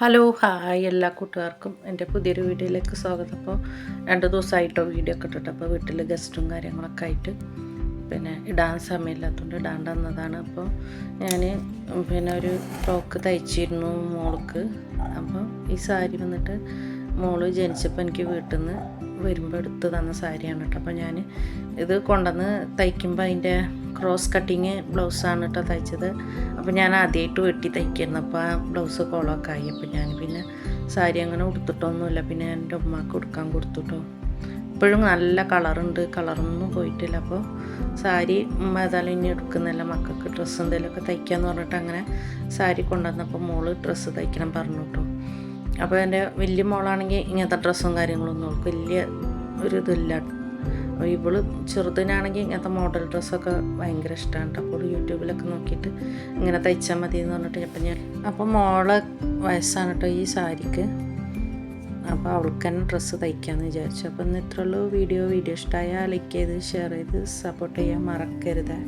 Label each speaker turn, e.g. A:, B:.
A: Hello hi എല്ലാ കൂട്ടുകാർക്കും എന്റെ പുതിയൊരു വീഡിയോയിലേക്ക് സ്വാഗതം. അപ്പോൾ രണ്ട് ദിവസമായിട്ടോ വീഡിയോ ഒക്കെ ഇട്ടിട്ട് അപ്പോൾ വീട്ടിൽ ഗസ്റ്റും കാര്യങ്ങളൊക്കെ ആയിട്ട് പിന്നെ ഇടാൻ സമയമില്ലാത്തതുകൊണ്ട് ഇടാണ്ട് വന്നതാണ് അപ്പോൾ ഞാൻ പിന്നെ ഒരു ഫ്രോക്ക് തയ്ച്ചിരുന്നു മോൾക്ക്. അപ്പോൾ ഈ സാരി വന്നിട്ട് മോൾ ജനിച്ചപ്പോൾ എനിക്ക് വീട്ടിൽ നിന്ന് വരുമ്പോൾ എടുത്ത് തന്ന സാരിയാണ് കേട്ടോ. അപ്പോൾ ഞാൻ ഇത് കൊണ്ടുവന്ന് തയ്ക്കുമ്പോൾ അതിന്റെ ക്രോസ് കട്ടിങ് ബ്ലൗസാണ് കേട്ടോ തയ്ച്ചത്. അപ്പോൾ ഞാൻ ആദ്യമായിട്ട് വെട്ടി തയ്ക്കുന്നു അപ്പോൾ ആ ബ്ലൗസ് കോളൊക്കെ ആയി. അപ്പോൾ ഞാൻ പിന്നെ സാരി അങ്ങനെ ഉടുത്തിട്ടൊന്നുമില്ല. പിന്നെ എന്റെ ഉമ്മക്ക് കൊടുക്കാൻ കൊടുത്തുട്ടോ. ഇപ്പോഴും നല്ല കളറുണ്ട്. കളറൊന്നും പോയിട്ടില്ല. അപ്പോൾ സാരി ഉമ്മ ഏതായാലും ഇനി എടുക്കുന്നില്ല. മക്കൾക്ക് ഡ്രസ്സ് എന്തെങ്കിലുമൊക്കെ തയ്ക്കാമെന്ന് പറഞ്ഞിട്ട് അങ്ങനെ സാരി കൊണ്ടുവന്നപ്പോൾ മോൾ ഡ്രസ്സ് തയ്ക്കണം പറഞ്ഞു കേട്ടോ അപ്പോൾ എന്റെ വലിയ മോളാണെങ്കിൽ ഇങ്ങനത്തെ ഡ്രസ്സും കാര്യങ്ങളൊന്നും അവൾക്ക് വലിയ ഒരു ഇതില്ല. അപ്പോൾ ഇവൾ ചെറുതിനാണെങ്കിൽ ഇങ്ങനത്തെ മോഡൽ ഡ്രസ്സൊക്കെ ഭയങ്കര ഇഷ്ടമാണ് അപ്പോൾ യൂട്യൂബിലൊക്കെ നോക്കിയിട്ട് ഇങ്ങനെ തയ്ച്ചാൽ മതി എന്ന് പറഞ്ഞിട്ട് അപ്പം ഞാൻ അപ്പോൾ മോളെ വയസ്സാണ് കേട്ടോ ഈ സാരിക്ക്. അപ്പോൾ അവൾക്ക് തന്നെ ഡ്രസ്സ് തയ്ക്കാമെന്ന് വിചാരിച്ചു. അപ്പോൾ ഇന്ന് ഇത്രയുള്ളൂ വീഡിയോ വീഡിയോ ഇഷ്ടമായാൽ ലൈക്ക് ചെയ്ത് ഷെയർ ചെയ്ത് സപ്പോർട്ട് ചെയ്യാൻ മറക്കരുത്.